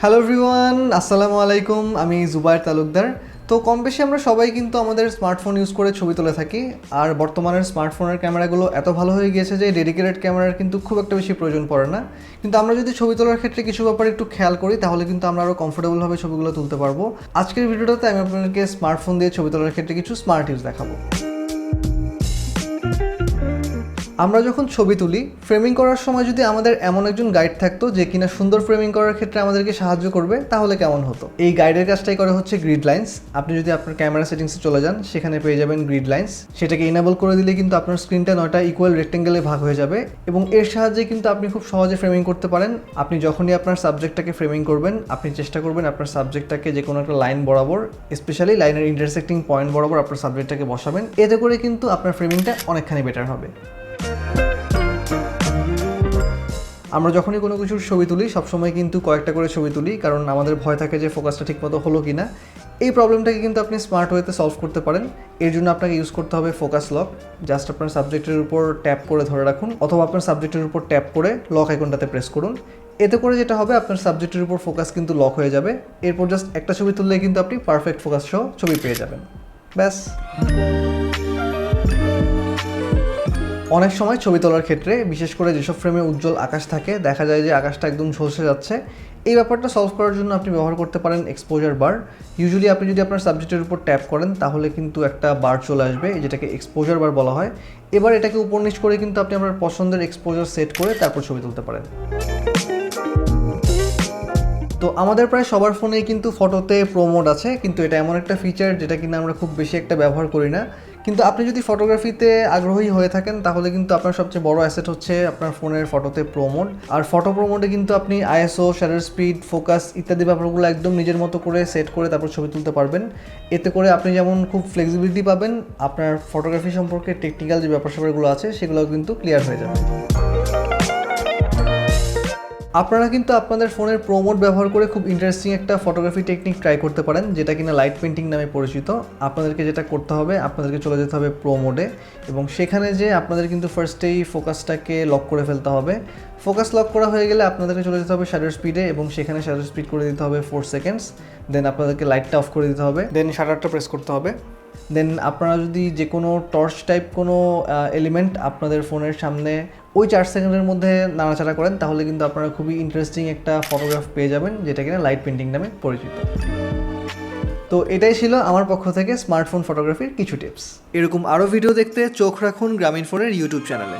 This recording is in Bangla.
হ্যালো এভরিওয়ান আসসালামু আলাইকুম আমি জুবায়ের তালুকদার। তো কম বেশি আমরা সবাই কিন্তু আমাদের স্মার্টফোন ইউজ করে ছবি তুলে থাকি। আর বর্তমানের স্মার্টফোনের ক্যামেরাগুলো এত ভালো হয়ে গিয়েছে যে ডেডিকেটেড ক্যামেরার কিন্তু খুব একটা বেশি প্রয়োজন পড়ে না। কিন্তু আমরা যদি ছবি তোলার ক্ষেত্রে কিছু ব্যাপারে একটু খেয়াল করি, তাহলে কিন্তু আমরা আরও কমফোর্টেবলভাবে ছবিগুলো তুলতে পারব। আজকের ভিডিওটাতে আমি আপনাদেরকে স্মার্টফোন দিয়ে ছবি তোলার ক্ষেত্রে কিছু স্মার্ট ইউজ দেখাবো। আমরা যখন ছবি তুলি ফ্রেমিং করার সময় যদি আমাদের এমন একজন গাইড থাকতো যে কিনা সুন্দর ফ্রেমিং করার ক্ষেত্রে আমাদেরকে সাহায্য করবে, তাহলে কেমন হতো? এই গাইডের কাজটাই করে হচ্ছে গ্রিড লাইন্স আপনি যদি আপনার ক্যামেরা সেটিংসে চলে যান, সেখানে পেয়ে যাবেন গ্রিড লাইন্স সেটাকে ইনেবল করে দিলে কিন্তু আপনার স্ক্রিনটা নয়টা ইকুয়াল রেক্টেঙ্গেলে ভাগ হয়ে যাবে এবং এর সাহায্যে কিন্তু আপনি খুব সহজে ফ্রেমিং করতে পারেন। আপনি যখনই আপনার সাবজেক্টটাকে ফ্রেমিং করবেন, আপনি চেষ্টা করবেন আপনার সাবজেক্টটাকে যে কোনো একটা লাইন বরাবর স্পেশালি লাইনের ইন্টারসেক্টিং পয়েন্ট বরাবর আপনার সাবজেক্টটাকে বসাবেন। এতে করে কিন্তু আপনার ফ্রেমিংটা অনেকখানি বেটার হবে। আমরা যখনই কোনো কিছুর ছবি তুলি, সবসময় কিন্তু কয়েকটা করে ছবি তুলি, কারণ আমাদের ভয় থাকে যে ফোকাসটা ঠিকমতো হলো কি না এই প্রবলেমটাকে কিন্তু আপনি স্মার্ট ওয়েতে সলভ করতে পারেন। এর জন্য আপনাকে ইউজ করতে হবে ফোকাস লক জাস্ট আপনার সাবজেক্টের উপর ট্যাপ করে ধরে রাখুন, অথবা আপনার সাবজেক্টের উপর ট্যাপ করে লক আইকনটাতে প্রেস করুন। এতে করে যেটা হবে, আপনার সাবজেক্টের উপর ফোকাস কিন্তু লক হয়ে যাবে। এরপর জাস্ট একটা ছবি তুললে কিন্তু আপনি পারফেক্ট ফোকাস সহ ছবি পেয়ে যাবেন। ব্যাস। অনেক সময় ছবি তোলার ক্ষেত্রে, বিশেষ করে যেসব ফ্রেমে উজ্জ্বল আকাশ থাকে, দেখা যায় যে আকাশটা একদম ঝলসে যাচ্ছে। এই ব্যাপারটা সলভ করার জন্য আপনি ব্যবহার করতে পারেন এক্সপোজার বার ইউজুয়ালি আপনি যদি আপনার সাবজেক্টের উপর ট্যাপ করেন, তাহলে কিন্তু একটা বার চলে আসবে যেটাকে এক্সপোজার বার বলা হয়। এবার এটাকে উপর নিচ করে কিন্তু আপনি আপনার পছন্দের এক্সপোজার সেট করে তারপর ছবি তুলতে পারেন। তো আমাদের প্রায় সবার ফোনেই কিন্তু ফটোতে প্রো মোড আছে, কিন্তু এটা এমন একটা ফিচার যেটা কিনা আমরা খুব বেশি একটা ব্যবহার করি না। কিন্তু আপনি যদি ফটোগ্রাফিতে আগ্রহী হয়ে থাকেন, তাহলে কিন্তু আপনার সবচেয়ে বড় অ্যাসেট হচ্ছে আপনার ফোনের ফটোতে প্রোমোড আর ফটো প্রোমোডে কিন্তু আপনি আইএসও শ্যাডার স্পিড ফোকাস ইত্যাদি ব্যাপারগুলো একদম নিজের মতো করে সেট করে তারপর ছবি তুলতে পারবেন। এতে করে আপনি যেমন খুব ফ্লেক্সিবিলিটি পাবেন, আপনার ফটোগ্রাফি সম্পর্কে টেকনিক্যাল যে ব্যাপার স্যাপারগুলো আছে সেগুলো কিন্তু ক্লিয়ার হয়ে যাবে। আপনারা কিন্তু আপনাদের ফোনের প্রোমোট ব্যবহার করে খুব ইন্টারেস্টিং একটা ফটোগ্রাফি টেকনিক ট্রাই করতে পারেন, যেটা কিনা লাইট পেন্টিং নামে পরিচিত। আপনাদেরকে যেটা করতে হবে, আপনাদেরকে চলে যেতে হবে প্রোমোডে এবং সেখানে যে আপনাদের কিন্তু ফার্স্টেই ফোকাসটাকে লক করে ফেলতে হবে। ফোকাস লক করা হয়ে গেলে আপনাদেরকে চলে যেতে হবে শ্যাডার স্পিডে এবং সেখানে শ্যাডার স্পিড করে দিতে হবে ফোর সেকেন্ডস দেন আপনাদেরকে লাইটটা অফ করে দিতে হবে। দেন শাটারটা প্রেস করতে হবে। দেন আপনারা যদি যে কোনো টর্চ টাইপ কোনো এলিমেন্ট আপনাদের ফোনের সামনে ওই চার সেকেন্ডের মধ্যে নাড়াচাড়া করেন, তাহলে কিন্তু আপনারা খুবই ইন্টারেস্টিং একটা ফটোগ্রাফ পেয়ে যাবেন, যেটা কিনা লাইট পেন্টিং নামে পরিচিত। তো এটাই ছিল আমার পক্ষ থেকে স্মার্টফোন ফটোগ্রাফির কিছু টিপস এরকম আরও ভিডিও দেখতে চোখ রাখুন গ্রামীণ ফোনের ইউটিউব চ্যানেলে